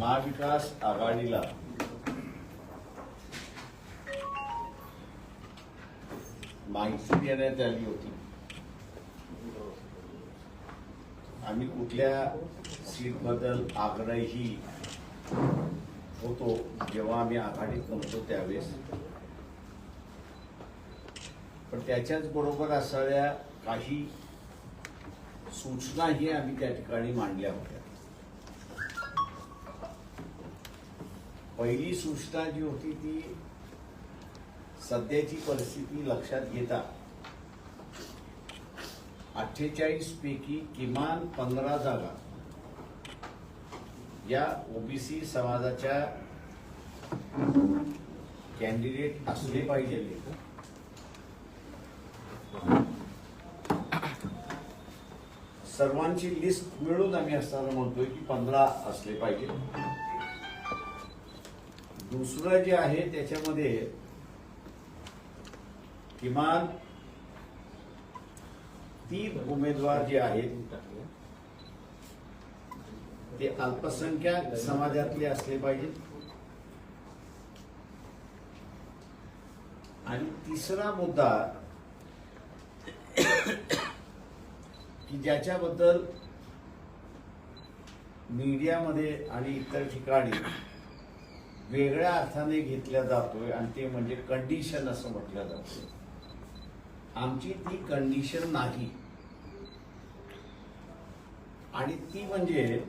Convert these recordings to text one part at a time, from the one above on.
महाविकास आघाडीला. माहिती देण्यात आली होती. आम्ही कुठल्या सीटबद्दल आग्रही होतो जेव्हा आम्ही आघाडीत नव्हतो त्यावेळेस. पण त्याच्याच बरोबर असणाऱ्या काही सूचनाही आम्ही त्या ठिकाणी मांडल्या होत्या. पहिली सूचना जी होती ती सध्याची परिस्थिती लक्षात घेता अठ्ठेचाळीस पैकी किमान पंधरा जागा या ओबीसी समाजाच्या कॅन्डिडेट असले पाहिजे. सर्वांची लिस्ट मिळून आम्ही असताना म्हणतोय की पंधरा असले पाहिजे. दुसरं जे आहे त्याच्यामध्ये किमान तीन उमेदवार जे आहेत ते अल्पसंख्याक समाजातले असले पाहिजेत. आणि तिसरा मुद्दा की ज्याच्याबद्दल मीडियामध्ये आणि इतर ठिकाणी वेगळ्या अर्थाने घेतल्या जातोय आणि ते म्हणजे कंडिशन असं म्हटलं जातं आमची ती कंडिशन नाही. आणि ती म्हणजे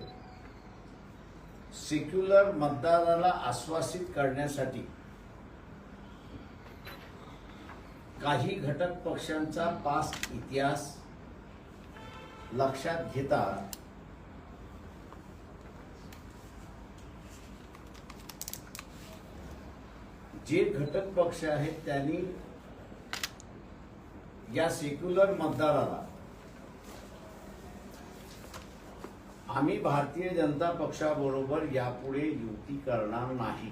सेक्युलर मतदाराला आश्वासित करण्यासाठी काही घटक पक्षांचा पास इतिहास लक्षात घेता जे घटक पक्ष आहेत त्यांनी या सेक्युलर मतदाराला आम्ही भारतीय जनता पक्षाबरोबर यापुढे युती करणार नाही.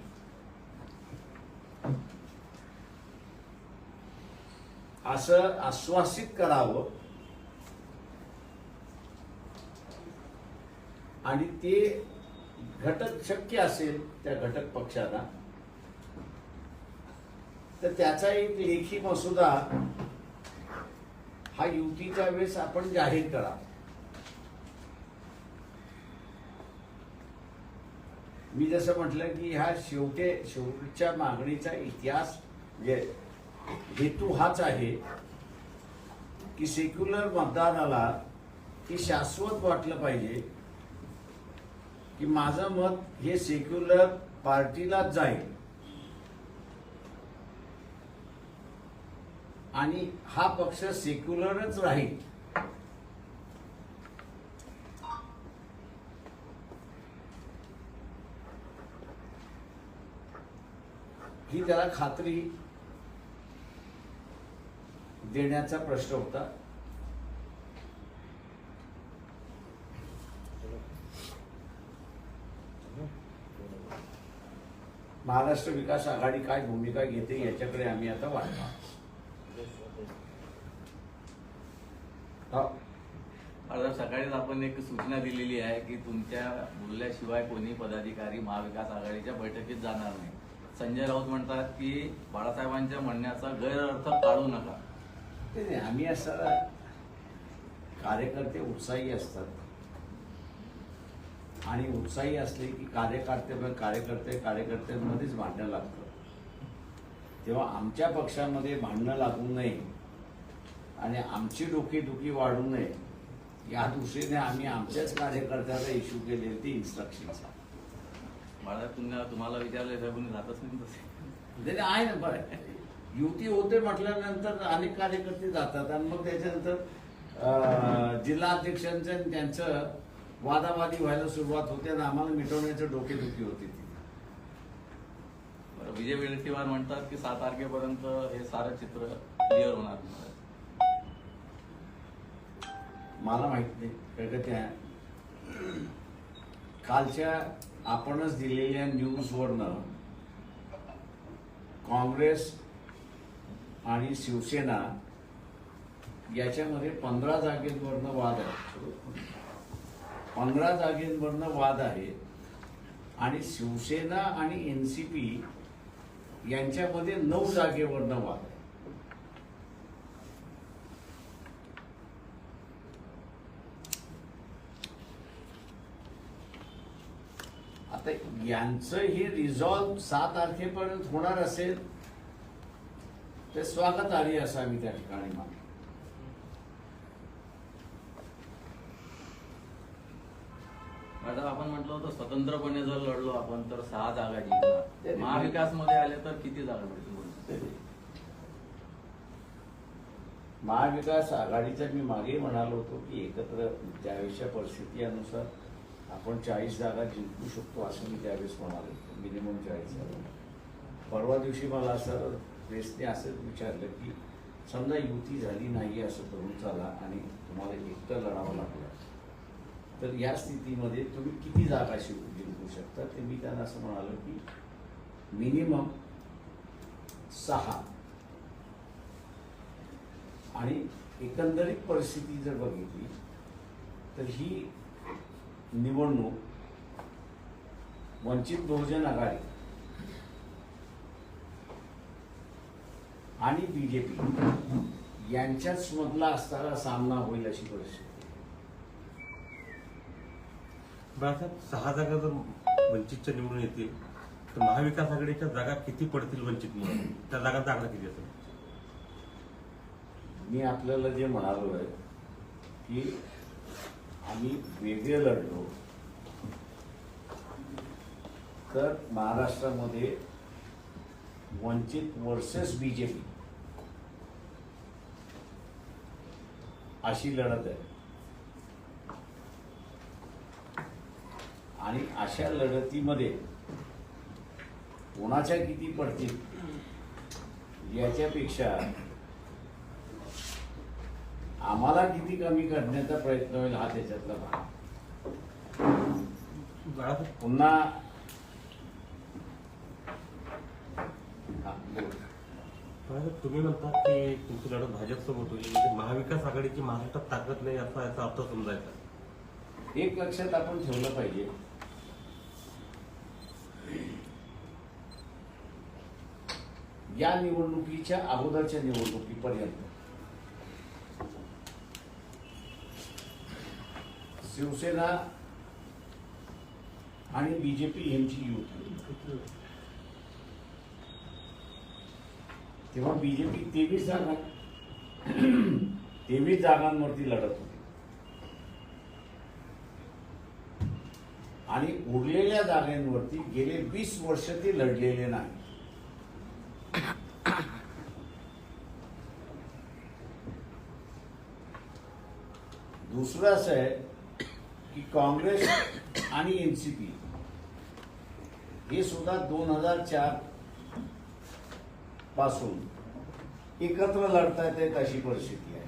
असं आश्वासित करावं. आणि ते घटक शक्य असेल त्या घटक पक्षाला तर त्याचा एक लेखी मसुदा हा युतीच्या वेळेस आपण जाहीर करा. मी जसं म्हटलं की ह्या शेवटे शेवटच्या मागणीचा इतिहास हेतू हाच आहे की सेक्युलर मतदानाला की शाश्वत वाटलं पाहिजे की माझं मत हे सेक्युलर पार्टीलाच जाईल. आणि हा पक्ष सेक्युलरच राहील. ही त्याला खात्री देण्याचा प्रश्न होता. महाराष्ट्र विकास आघाडी काय भूमिका घेते याच्याकडे आम्ही आता वाढतो आता सकाळीच आपण एक सूचना दिलेली आहे की तुमच्या बोलल्याशिवाय कोणी पदाधिकारी महाविकास आघाडीच्या बैठकीत जाणार नाही. संजय राऊत म्हणतात की बाळासाहेबांच्या म्हणण्याचा गैरअर्थ काढू नका. ते नाही, आम्ही असं कार्यकर्ते उत्साही असतात. आणि उत्साही असले की कार्यकर्ते कार्यकर्ते कार्यकर्त्यांमध्येच भांडणं लागतं तेव्हा आमच्या पक्षामध्ये भांडणं लागू नये. आणि आमची डोकेदुखी वाढू नये या दृष्टीने आम्ही आमच्याच कार्यकर्त्याला इश्यू केले ते इन्स्ट्रक्शनचा बाळा तुम्हाला तुम्हाला विचारले साहेब कोणी जातच नाही म्हणजे आहे ना बरं युती होते म्हटल्यानंतर अनेक कार्यकर्ते जातात आणि मग त्याच्यानंतर जिल्हाध्यक्षांचं आणि त्यांचं वादावादी व्हायला सुरुवात होते आणि आम्हाला मिटवण्याचं डोकेदुखी होती ती. विजय विडेट्टीवार म्हणतात की सात तारखेपर्यंत हे सारं चित्र क्लिअर होणार मला माहीत नाही कारण का त्या. कालच्या आपणच दिलेल्या न्यूजवरनं काँग्रेस आणि शिवसेना याच्यामध्ये पंधरा जागेंवरनं वाद आहे पंधरा जागेंवरनं वाद आहे आणि शिवसेना आणि एनसीपी यांच्यामध्ये नऊ जागेवरनं वाद आहे आता यांचं हे रिझॉल्व सात तारखेपर्यंत होणार असेल ते स्वागत आली असं आम्ही त्या ठिकाणी मानतो आपण म्हटलं होतं स्वतंत्रपणे जर लढलो आपण तर सहा जागा जिंकणार. महाविकासमध्ये आले तर किती जागा मिळतील महाविकास आघाडीचा मी मागे म्हणालो होतो की एकत्र त्यावेळेसच्या परिस्थितीनुसार आपण चाळीस जागा जिंकू शकतो असं मी त्यावेळेस म्हणाले. मिनिमम चाळीस जागा. परवा दिवशी मला असं प्रेसने असंच विचारलं की समजा युती झाली नाही असं करून चाला आणि तुम्हाला एकटं लढावं लागलं तर या स्थितीमध्ये तुम्ही किती जागा शिव जिंकू शकता? ते मी त्यांना असं म्हणालो की मिनिमम सहा. आणि एकंदरीत परिस्थिती जर बघितली तर ही निवडणूक वंचित बहुजन आघाडी आणि बीजेपी यांच्याच मधला असणारा सामना होईल अशी परिस्थिती सहा जागा जर वंचितच्या निवडून येतील तर महाविकास आघाडीच्या जागा किती पडतील वंचित म्हणून त्या जागांचा आकडा किती असेल? मी आपल्याला जे म्हणालो आहे की आम्ही वेगळे लढलो. तर महाराष्ट्रामध्ये वंचित वर्सेस बीजेपी अशी लढत आहे. आणि अशा लढतीमध्ये कोणाच्या किती पडतील याच्यापेक्षा आम्हाला किती कमी करण्याचा प्रयत्न होईल हा त्याच्यातला भाग. पुन्हा तुम्ही म्हणता की तुमची लढत भाजपसोबत होईल. म्हणजे महाविकास आघाडीची महाराष्ट्रात ताकद नाही असा याचा अर्थ समजायचा. एक लक्षात आपण ठेवलं पाहिजे. या निवडणुकीच्या अगोदरच्या निवडणुकीपर्यंत शिवसेना आणि बीजेपी यांची युती तेव्हा बीजेपी तेवीस जागा तेवीस जागांवरती लढत होती. आणि उरलेल्या जागांवरती गेले वीस वर्ष ते लढलेले नाही. दुसरं असं आहे की काँग्रेस आणि एनसीपी हे सुद्धा दोन हजार चारपासून एकत्र लढतायत येत अशी परिस्थिती आहे.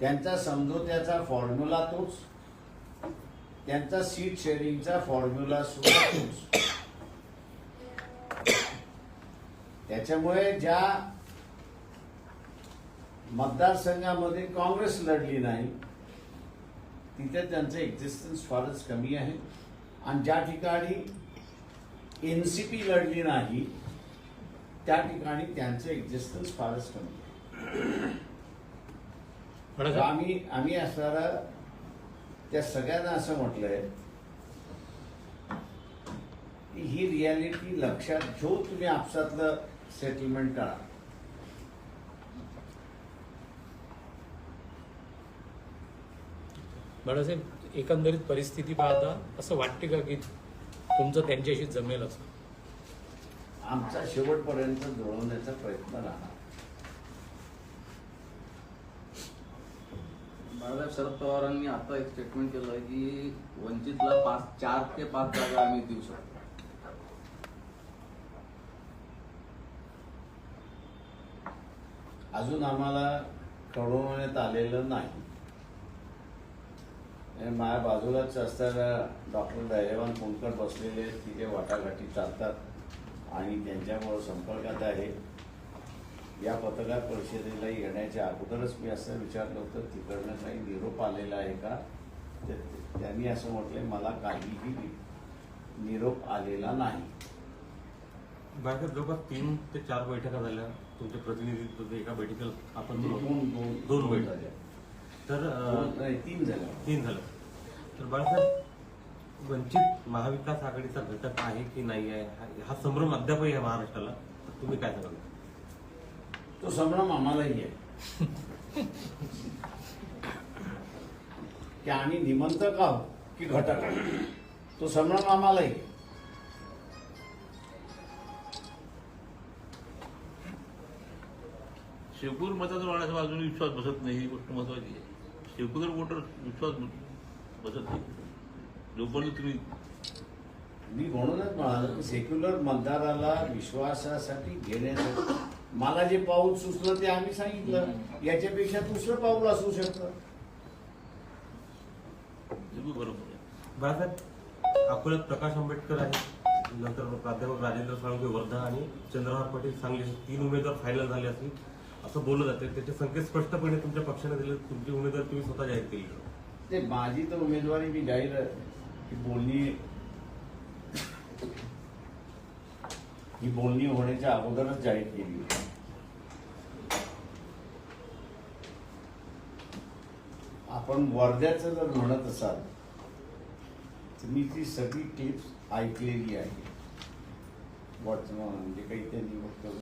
त्यांचा समझोत्याचा फॉर्म्युला तोच. त्यांचा सीट शेअरिंगचा फॉर्म्युला सुद्धा तोच. त्याच्यामुळे ज्या मतदारसंघामध्ये काँग्रेस लढली नाही. तिथे त्यांचं एक्झिस्टन्स फारच कमी आहे. आणि ज्या ठिकाणी एनसीपी लढली नाही त्या ठिकाणी त्यांचं एक्झिस्टन्स फारच कमी आहे. आम्ही आम्ही असणारा त्या सगळ्यांना असं म्हटलंय की ही रियालिटी लक्षात घेऊन तुम्ही आपसातलं सेटलमेंट करा. बाळासाहेब एकंदरीत परिस्थिती पाहता असं वाटते का की तुमचं त्यांच्याशी जमेल असं? आमचा शेवटपर्यंत जुळवण्याचा प्रयत्न राहणार. बाळासाहेब शरद पवारांनी आता एक स्टेटमेंट केलं आहे की वंचितला पाच चार ते पाच जागा आम्ही देऊ शकतो. अजून आम्हाला कळवण्यात आलेलं नाही. आणि माझ्या बाजूलाच असताना डॉक्टर धैर्यवान कोणकर बसलेले आहेत, तिथे वाटाघाटी चालतात आणि त्यांच्यामुळं संपर्कात आहे. या पत्रकार परिषदेला येण्याच्या अगोदरच मी असं विचारलं होतं तिकडनं काही निरोप आलेला आहे का? त्यांनी असं म्हटलंय मला काहीही निरोप आलेला नाही. बाळासाहेब जवळपास तीन ते चार बैठका झाल्या. तुमचे प्रतिनिधी एका बैठकीला आपण दोन दोन दोन बैठक झाल्या. तर नाही, तीन झाल्या तीन झालं. तर बाळासाहेब वंचित महाविकास आघाडीचा घटक आहे की नाही आहे? हा- हा संभ्रम अद्यापही आहे महाराष्ट्राला. तर तुम्ही काय सांगाल? तो संभ्रम आम्हालाही आहे. की आम्ही निमंत्रक आहोत? की घटक आहोत? तो संभ्रम आम्हालाही आहे. शेपूर मताचा वाढायचा अजून विश्वास बसत नाही ही गोष्ट महत्वाची आहे. शेपूर वोटर विश्वास बसत नाही. जोपर्यंत तुम्ही मी म्हणूनच म्हणालो की सेक्युलर मतदाराला विश्वासासाठी घेण्यासाठी मला जे पाऊल सुचलं ते आम्ही सांगितलं. याच्यापेक्षा दुसरं पाऊल असू शकतं. बरोबर आहे. बाळासाहेब अकोल्यात प्रकाश आंबेडकर आहेत. नंतर प्राध्यापक राजेंद्र साळुंके वर्धा आणि चंद्रहार पाटील सांगली तीन उमेदवार फायनल झाले असतील. असं बोललं जाते. त्याचे संकेत स्पष्टपणे तुमच्या पक्षाने दिले. तुमची उमेदवार तुम्ही स्वतः जाहीर केली. ते माझी तर उमेदवारी मी जाहीर की बोलणी ही बोलणी होण्याच्या अगोदरच जाहीर केली होती. आपण वर्ध्याचं जर म्हणत असाल तर मी ती सगळी टिप्स ऐकलेली आहे. वर्तमान म्हणजे काही त्यांनी वक्तव्य